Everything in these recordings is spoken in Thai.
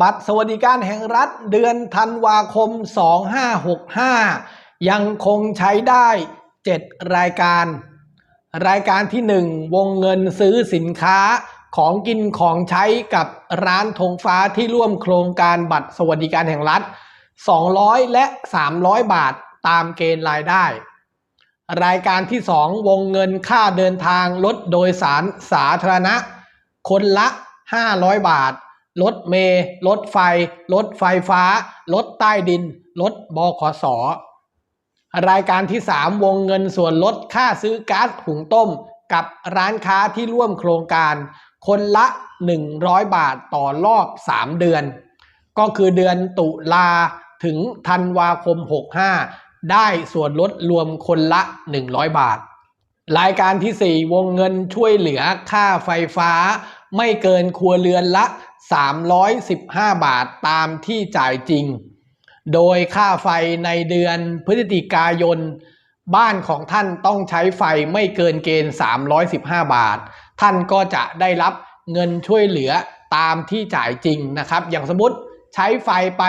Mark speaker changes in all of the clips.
Speaker 1: บัตรสวัสดิการแห่งรัฐเดือนธันวาคม 2565 ยังคงใช้ได้ 7 รายการ รายการที่ 1 วงเงินซื้อสินค้าของกินของใช้กับร้านธงฟ้าที่ร่วมโครงการบัตรสวัสดิการแห่งรัฐ 200 และ 300 บาทตามเกณฑ์รายได้ รายการที่ 2 วงเงินค่าเดินทางรถโดยสารสาธารณะ คนละ 500 บาท รถเมล์รถไฟ รถไฟฟ้า รถใต้ดิน รถบขสรายการที่ 3 วงเงินส่วนลดค่าซื้อก๊าซหุงต้ม กับร้านค้าที่ร่วมโครงการ คนละ 100 บาทต่อรอบ 3 เดือน ก็คือเดือนตุลาถึงธันวาคม 65 ได้ส่วนลดรวมคนละ 100 บาท รายการที่ 4 วงเงินช่วยเหลือค่าไฟฟ้า ไม่เกินครัวเรือนละ 315 บาทตามที่จ่ายจริง โดยค่าไฟในเดือนพฤศจิกายน บ้านของท่านต้องใช้ไฟไม่เกินเกณฑ์ 315 บาท ท่านก็จะได้รับเงินช่วยเหลือตามที่จ่ายจริงนะครับ อย่างสมมติใช้ไฟไป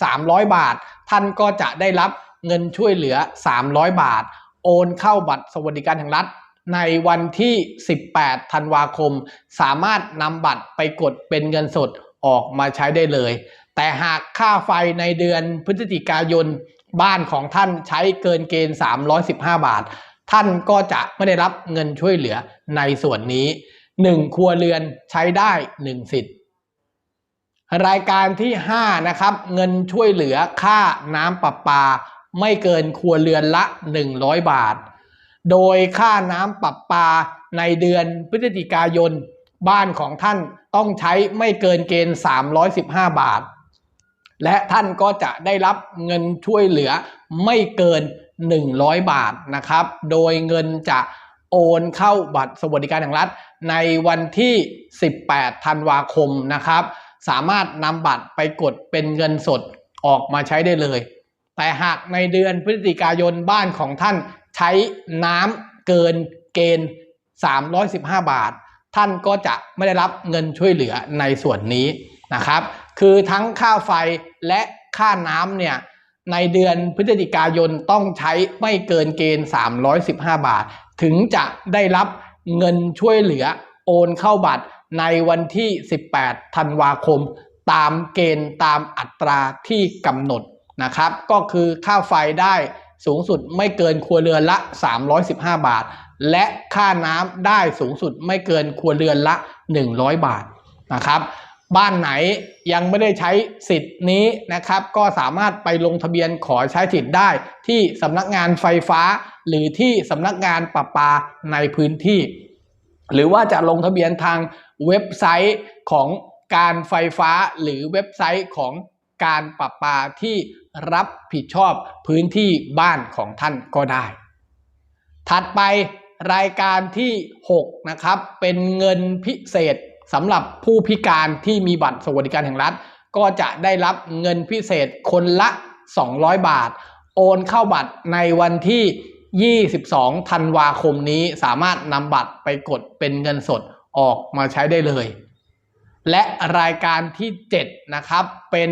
Speaker 1: 300 บาท ท่านก็จะได้รับเงินช่วยเหลือ 300 บาท โอนเข้าบัตรสวัสดิการแห่งรัฐ ในวันที่ 18 ธันวาคม สามารถนำบัตรไปกดเป็นเงินสดออกมาใช้ได้เลย แต่หากค่าไฟในเดือนพฤศจิกายนบ้านของท่านใช้เกินเกณฑ์ 315 บาท ท่านก็จะไม่ได้รับเงินช่วยเหลือในส่วนนี้ 1 ครัวเรือนใช้ได้ 1 สิทธิ์ รายการที่ 5 นะครับ เงินช่วยเหลือค่าน้ำประปา ไม่เกินครัวเรือนละ 100 บาท โดยค่าน้ำประปาในเดือนพฤศจิกายน บ้านของท่านต้องใช้ไม่เกินเกณฑ์ 315 บาท และท่านก็จะได้รับเงินช่วยเหลือไม่เกิน 100 บาทนะครับ โดยเงินจะโอนเข้าบัตรสวัสดิการแห่งรัฐ ในวันที่ 18 ธันวาคมนะครับ สามารถนำบัตรไปกดเป็นเงินสดออกมาใช้ได้เลย แต่หากในเดือนพฤศจิกายนบ้านของท่าน ใช้น้ำเกินเกณฑ์ 315 บาท ท่านก็จะไม่ได้รับเงินช่วยเหลือในส่วนนี้นะครับ คือทั้งค่าไฟและค่าน้ำเนี่ยในเดือนพฤศจิกายนต้องใช้ไม่เกินเกณฑ์ 315 บาท ถึงจะได้รับเงินช่วยเหลือโอนเข้าบัตรในวันที่ 18 ธันวาคม ตามเกณฑ์ตามอัตราที่กำหนดนะครับ ก็คือค่าไฟได้ สูงสุดไม่เกินครัวเรือนละ 315 บาท และค่าน้ำได้สูงสุดไม่เกินครัวเรือนละ 100 บาทนะครับบ้านไหนยังไม่ได้ใช้สิทธิ์นี้นะครับ ก็สามารถไปลงทะเบียนขอใช้สิทธิ์ได้ ที่สำนักงานไฟฟ้า หรือที่สำนักงานประปาในพื้นที่ หรือว่าจะลงทะเบียนทางเว็บไซต์ของการไฟฟ้าหรือเว็บไซต์ของ การประปาที่รับผิดชอบพื้นที่บ้านของท่านก็ได้ ถัดไปรายการที่ 6 นะครับ เป็นเงินพิเศษสำหรับผู้พิการที่มีบัตรสวัสดิการแห่งรัฐ ก็จะได้รับเงินพิเศษคนละ 200 บาท โอนเข้าบัตรในวันที่ 22 ธันวาคมนี้สามารถนำบัตรไปกดเป็นเงินสดออกมาใช้ได้เลย และรายการที่ 7 นะครับ เป็น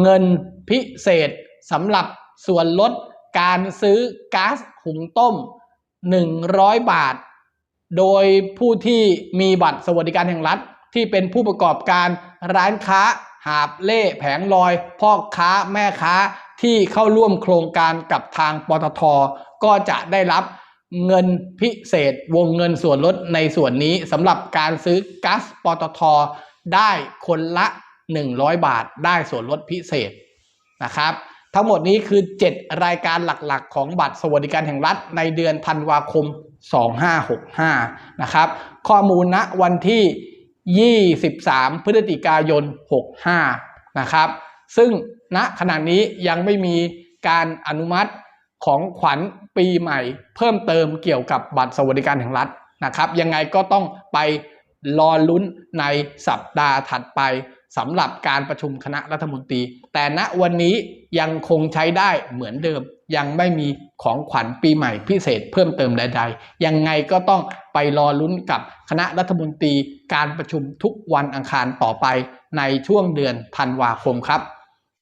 Speaker 1: เงินพิเศษสำหรับส่วนลดการซื้อก๊าซหุงต้ม 100 บาท โดยผู้ที่มีบัตรสวัสดิการแห่งรัฐ ที่เป็นผู้ประกอบการร้านค้าหาบเล่แผงลอย พ่อค้าแม่ค้าที่เข้าร่วมโครงการกับทางปตท ก็จะได้รับ เงินพิเศษวงเงินส่วนลดในส่วนนี้สำหรับการซื้อก๊าซปตทได้คนละ 100 บาทได้ส่วนลดพิเศษนะครับ ทั้งหมดนี้คือ 7 รายการหลักๆ ของบัตรสวัสดิการแห่งรัฐในเดือนธันวาคม 2565 นะครับ ข้อมูลณวันที่ 23 พฤศจิกายน 65 นะครับ ซึ่งณขณะนี้ยังไม่มีการอนุมัติ ของขวัญปีใหม่ เพิ่มเติมเกี่ยวกับบัตรสวัสดิการแห่งรัฐนะครับยังไงก็ต้องไปรอลุ้นในสัปดาห์ถัดไปสำหรับการประชุมคณะรัฐมนตรี แต่ณวันนี้ยังคงใช้ได้เหมือนเดิม ยังไม่มีของขวัญปีใหม่พิเศษเพิ่มเติมใดๆ ยังไงก็ต้องไปรอลุ้นกับคณะรัฐมนตรีการประชุมทุกวันอังคารต่อไปในช่วงเดือนธันวาคมครับ